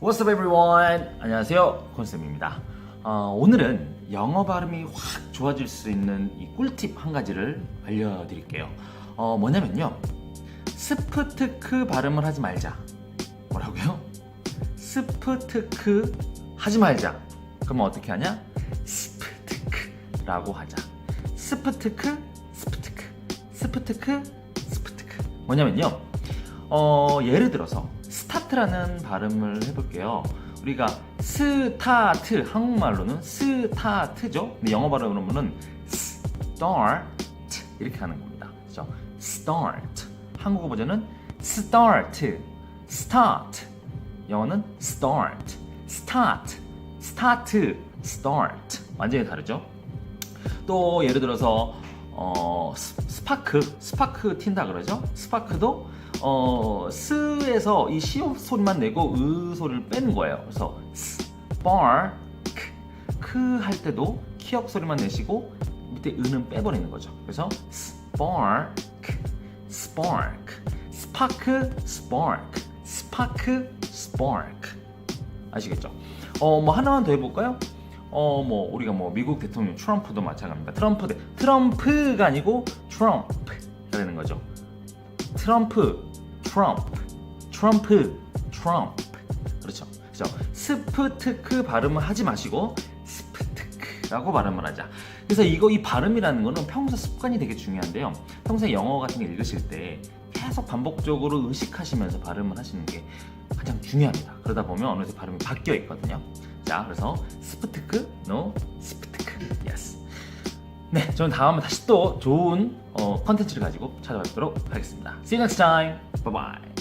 What's up everyone? 안녕하세요. 콘쌤입니다. 어, 오늘은 영어 발음이 확 좋아질 수 있는 이 꿀팁 한 가지를 알려드릴게요. 어, 뭐냐면요. 스프트크 발음을 하지 말자. 뭐라고요? 스프트크 하지 말자. 그러면 어떻게 하냐? 스프트크 라고 하자. 스프트크 스프트크 스프트크 스프트크. 뭐냐면요. 어, 예를 들어서 스타트라는 발음을 해볼게요. 우리가 스타트 한국말로는 스타트죠. 근데 영어 발음으로는 start 이렇게 하는 겁니다. 그죠? start 한국어 버전은 start, start 영어는 start, start, start, start 완전히 다르죠. 또 예를 들어서 어, 스- 스파크 스파크 튄다 그러죠? 스파크도 어, 스에서 이시 소리만 내고 으 소리를 빼는 거예요. 그래서 스파크. 크할 때도 키역 소리만 내시고 밑에 으는 빼버리는 거죠. 그래서 스파크. 스파크 스파크 스파크 스파크 스파크 아시겠죠? 어 뭐 하나만 더 해볼까요? 어 뭐 우리가 뭐 미국 대통령 트럼프도 마찬가지입니다. 트럼프 대 트럼프가 아니고 트럼프가 되는 거죠. 트럼프, 트럼프, 트럼프, 트럼프. 그렇죠. 그렇죠. 스프트크 발음을 하지 마시고 스프트크라고 발음을 하자. 그래서 이거 이 발음이라는 거는 평소 습관이 되게 중요한데요. 평소에 영어 같은 거 읽으실 때 계속 반복적으로 의식하시면서 발음을 하시는 게 가장 중요합니다. 그러다 보면 어느새 발음이 바뀌어 있거든요. 자, 그래서 스프트크, no, 스프트크, yes. 네, 저는 다음에 다시 또 좋은 어, 컨텐츠를 가지고 찾아뵙도록 하겠습니다. See you next time. Bye bye.